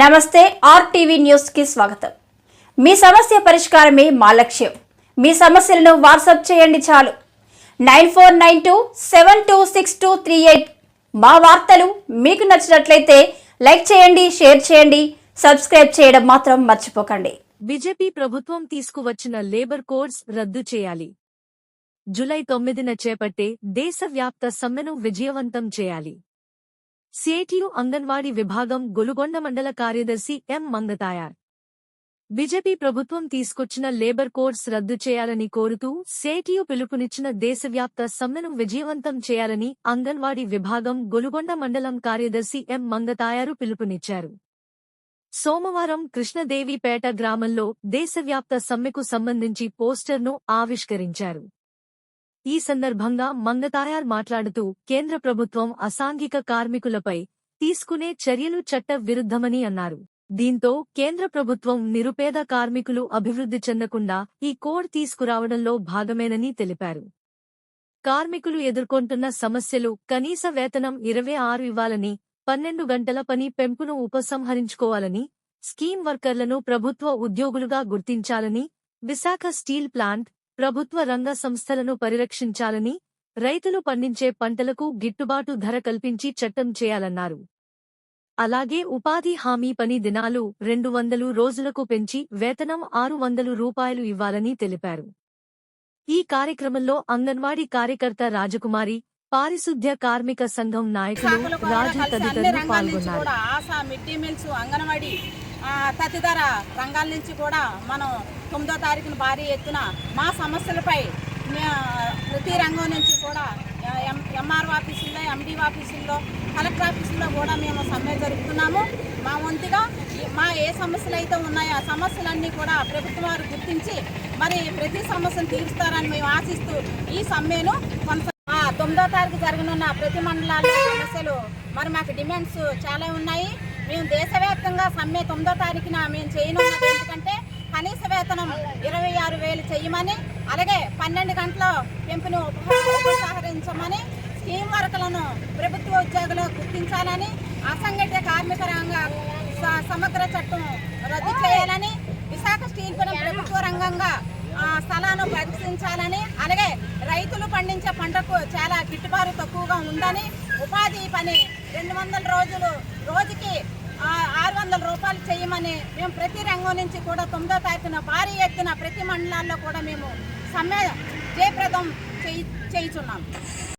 నమస్తే ఆర్టీవీ న్యూస్కి స్వాగతం. మీ సమస్య పరిష్కారమే మా లక్ష్యం. మీ సమస్యలను వాట్సాప్ చేయండి చాలు. Nine four nine two seven two six two three eight మా వార్తలు మీకు నచ్చినట్లయితే లైక్ చేయండి షేర్ చేయండి సబ్స్క్రైబ్ చేయడం మాత్రం మర్చిపోకండి. బీజేపీ ప్రభుత్వం తీసుకువచ్చిన లేబర్ కోడ్స్ రద్దు చేయాలి. జులై తొమ్మిదిన చేపట్టే దేశవ్యాప్త సమ్మెను విజయవంతం చేయాలి. సిఐటియు అంగన్వాడీ విభాగం గొలుగొండ మండల కార్యదర్శి ఎం మంగతాయార్ బీజేపీ ప్రభుత్వం తీసుకొచ్చిన లేబర్ కోడ్స్ రద్దు చేయాలని కోరుతూ సేటియు పిలుపునిచ్చిన దేశవ్యాప్త సమ్మెను విజయవంతం చేయాలని అంగన్వాడీ విభాగం గొలుగొండ మండలం కార్యదర్శి ఎం మంగతాయారు పిలుపునిచ్చారు. సోమవారం కృష్ణదేవిపేట గ్రామంలో దేశవ్యాప్త సమ్మెకు సంబంధించి పోస్టర్ను ఆవిష్కరించారు. ఈ సందర్భంగా మంగతాయార్ మాట్లాడుతూ కేంద్ర ప్రభుత్వం అసాంఘిక కార్మికులపై తీసుకునే చర్యలు చట్ట విరుద్ధమని అన్నారు. దీంతో కేంద్ర ప్రభుత్వం నిరుపేద కార్మికులు అభివృద్ధి చెందకుండా ఈ కోడ్ తీసుకురావడంలో భాగమేనని తెలిపారు. కార్మికులు ఎదుర్కొంటున్న సమస్యలు కనీస వేతనం ఇరవై ఆరు ఇవ్వాలని పన్నెండు గంటల పని పెంపును ఉపసంహరించుకోవాలని స్కీమ్ వర్కర్లను ప్రభుత్వ ఉద్యోగులుగా గుర్తించాలని విశాఖ స్టీల్ ప్లాంట్ ప్రభుత్వ రంగ సంస్థలను పరిరక్షించాలని రైతులు పండించే పంటలకు గిట్టుబాటు ధర కల్పించి చట్టం చేయాలన్నారు. అలాగే ఉపాధి హామీ పని దినాలు రెండు వందలు రోజులకు పెంచి వేతనం ఆరు వందలు రూపాయలు ఇవ్వాలని తెలిపారు. ఈ కార్యక్రమంలో అంగన్వాడీ కార్యకర్త రాజకుమారి పారిశుద్ధ్య కార్మిక సంఘం నాయకులు రాజు తదితరులు పాల్గొన్నారు. తదితర రంగాల నుంచి కూడా మనం తొమ్మిదో తారీఖున భారీ ఎత్తున మా సమస్యలపై ప్రతి రంగం నుంచి కూడా ఎంఆర్ ఆఫీసుల్లో ఎండి ఆఫీసుల్లో కలెక్టర్ ఆఫీసుల్లో కూడా మేము సమ్మె జరుపుతున్నాము. మా వంతుగా మా ఏ సమస్యలు అయితే ఉన్నాయో ఆ సమస్యలన్నీ కూడా ప్రభుత్వం వారు గుర్తించి మరి ప్రతి సమస్యను తీరుస్తారని మేము ఆశిస్తూ ఈ సమ్మెను కొనసా తొమ్మిదో తారీఖు జరగనున్న ప్రతి మండలాల సమస్యలు మరి మాకు డిమాండ్స్ చాలా ఉన్నాయి. మేము దేశ వ్యాప్తంగా సమ్మె తొమ్మిదో తారీఖున మేము చేయనున్నది. ఎందుకంటే కనీస వేతనం ఇరవై ఆరు వేలు చేయమని అలాగే పన్నెండు గంటల పెంపును ఉప- ఉపసంహరించమని స్కీమ్ వర్కలను ప్రభుత్వ ఉద్యోగులు గుర్తించాలని అసంఘటిత కార్మిక రంగ స- సమగ్ర చట్టం రద్దు చేయాలని విశాఖ స్టీల్ పని ప్రభుత్వ రంగంగా స్థలాన్ని ప్రదర్శించాలని అలాగే రైతులు పండించే పంటకు చాలా గిట్టుబాటు తక్కువగా ఉందని ఉపాధి పని రెండు వందల రోజులు వందల రూపాయలు చేయమని మేము ప్రతి రంగం నుంచి కూడా తొమ్మిదో తారీఖున భారీ ఎత్తున ప్రతి మండలాల్లో కూడా మేము సమ్మె జయప్రదం చేయి చేయుచున్నాం.